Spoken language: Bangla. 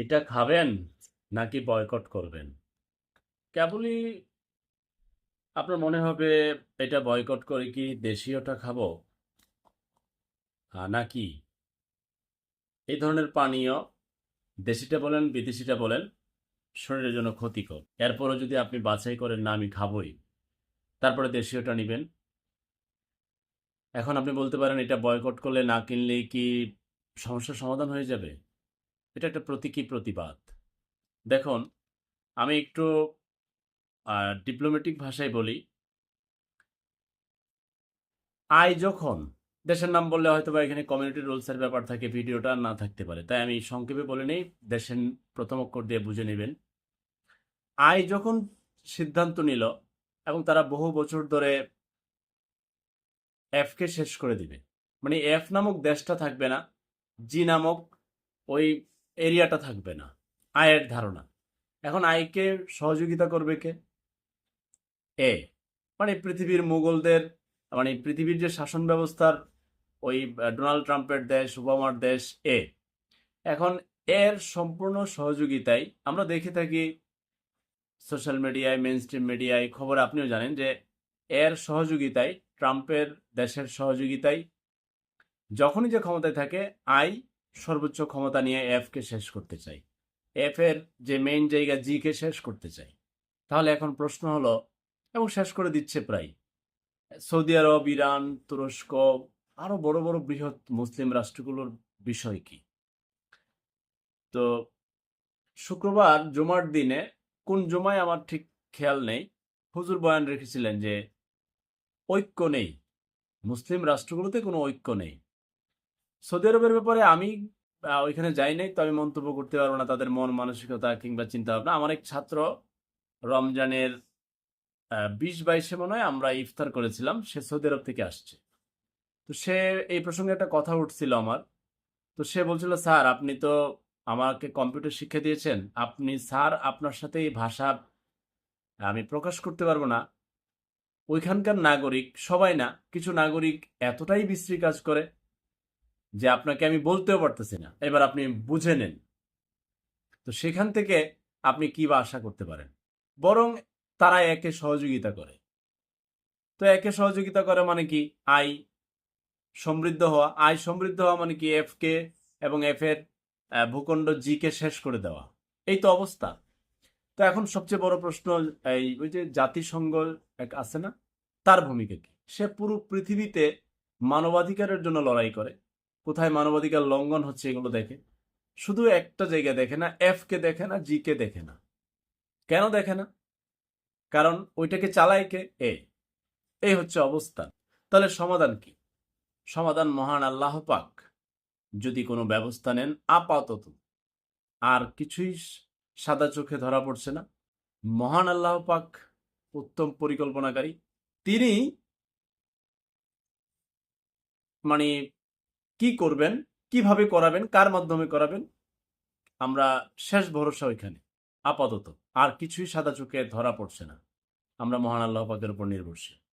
এটা খাবেন নাকি বয়কট করবেন? কেবলই আপনার মনে হবে এটা বয়কট করে কি দেশীয়টা খাব? নাকি? এই ধরনের পানীয় দেশিটা বলেন, বিদেশিটা বলেন, শরীরের জন্য ক্ষতিকর। এরপরও যদি আপনি বাছাই করেন, না, আমি খাবই তারপরে দেশীয়টা নেবেন। এখন আপনি বলতে পারেন, এটা বয়কট করলে না কিনলেই কি সমস্যার সমাধান হয়ে যাবে? এটা একটা প্রতীকী প্রতিবাদ। দেখুন, আমি একটু ডিপ্লোম্যাটিক ভাষায় বলি। আয় যখন, দেশের নাম বললে হয়তো বা এখানে কমিউনিটি রুলসের ব্যাপার থাকে, ভিডিওটা না থাকতে পারে। তাই আমি সংক্ষেপে বলে নেই, দেশের প্রথম অক্ষর দিয়ে বুঝে নেবেন। আয় যখন সিদ্ধান্ত নিল এবং তারা বহু বছর ধরে এফকে শেষ করে দিবে। মানে এফ নামক দেশটা থাকবে না জি নামক ওই এরিয়াটা থাকবে না, আয়ের ধারণা। এখন আয়কে সহযোগিতা করবে কে? এ। মানে পৃথিবীর মুঘলদের মানে পৃথিবীর যে শাসন ব্যবস্থার ওই ডোনাল্ড ট্রাম্পের দেশ, ওবামার দেশ, এ। এখন এর সম্পূর্ণ সহযোগিতায় আমরা দেখে থাকি সোশ্যাল মিডিয়ায় মেন স্ট্রিম মিডিয়ায়, খবর আপনিও জানেন যে এর সহযোগিতায়, ট্রাম্পের দেশের সহযোগিতায় যখনই যে ক্ষমতায় থাকে আই সর্বোচ্চ ক্ষমতা নিয়ে এফকে শেষ করতে চাই। এফ এর যে মেইন জায়গা জি কে শেষ করতে চাই। তাহলে এখন প্রশ্ন হলো, এবং শেষ করে দিচ্ছে প্রায়। সৌদি আরব, ইরান, তুরস্ক, আরও বড় বড় বৃহৎ মুসলিম রাষ্ট্রগুলোর বিষয় কি? তো শুক্রবার জুমার দিনে কোন জুমায় আমার ঠিক খেয়াল নেই, হুজুর বয়ান রেখেছিলেন যে ঐক্য নেই। মুসলিম রাষ্ট্রগুলোতে কোনো ঐক্য নেই। সৌদি আরবের ব্যাপারে আমি ওইখানে যাই নাই, তো আমি মন্তব্য করতে পারব না তাদের মন, মানসিকতা কিংবা চিন্তা ভাবনা আমার এক ছাত্র রমজানের বিশ বাইশে মনে হয় আমরা ইফতার করেছিলাম, সে সৌদি আরব থেকে আসছে। তো সে এই প্রসঙ্গে একটা কথা উঠছিল আমার। তো সে বলছিল, স্যার, আপনি তো আমাকে কম্পিউটার শিক্ষা দিয়েছেন। আপনি, স্যার, আপনার সাথে এই ভাষা আমি প্রকাশ করতে পারব না। ওইখানকার নাগরিক সবাই না, কিছু নাগরিক এতটাই বিশ্রী কাজ করে যে আপনাকে আমি বলতেও পারতেছি না। এবার আপনি বুঝে নেন। তো সেখান থেকে আপনি কি বা আশা করতে পারেন? বরং তারা একে সহযোগিতা করে। তো একে সহযোগিতা করে মানে কি? আই সমৃদ্ধ হওয়া। আই সমৃদ্ধ হওয়া মানে কি? এফ কে এবং এফ এর ভূখণ্ড জি কে শেষ করে দেওয়া। এই তো অবস্থা। তো এখন সবচেয়ে বড় প্রশ্ন এই, ওই যে জাতিসংঘ এক আছে না? তার ভূমিকা কি? সে পুরো পৃথিবীতে মানবাধিকারের জন্য লড়াই করে। কোথায় মানবাধিকার লঙ্ঘন হচ্ছে এগুলো দেখে। শুধু একটা জায়গা দেখে না এফ কে দেখে না জি কে দেখে না। কেন দেখে না? কারণ ওইটাকে চালায় কে? এ এই হচ্ছে অবস্থা তাহলে সমাধান কি? সমাধান মহান আল্লাহ পাক। যদি কোনো ব্যবস্থা নেন, আপাতত। আর কিছুই সাদা চোখে ধরা পড়ছে না। মহান আল্লাহ পাক উত্তম পরিকল্পনাকারী। তিনি মানে কি করবেন, কীভাবে করাবেন, কার মাধ্যমে করাবেন, আমরা শেষ ভরসা ওইখানে, আপাতত। আর কিছুই সাদা চোখে ধরা পড়ছে না। আমরা মহান আল্লাহ পাকের উপর নির্ভরশীল।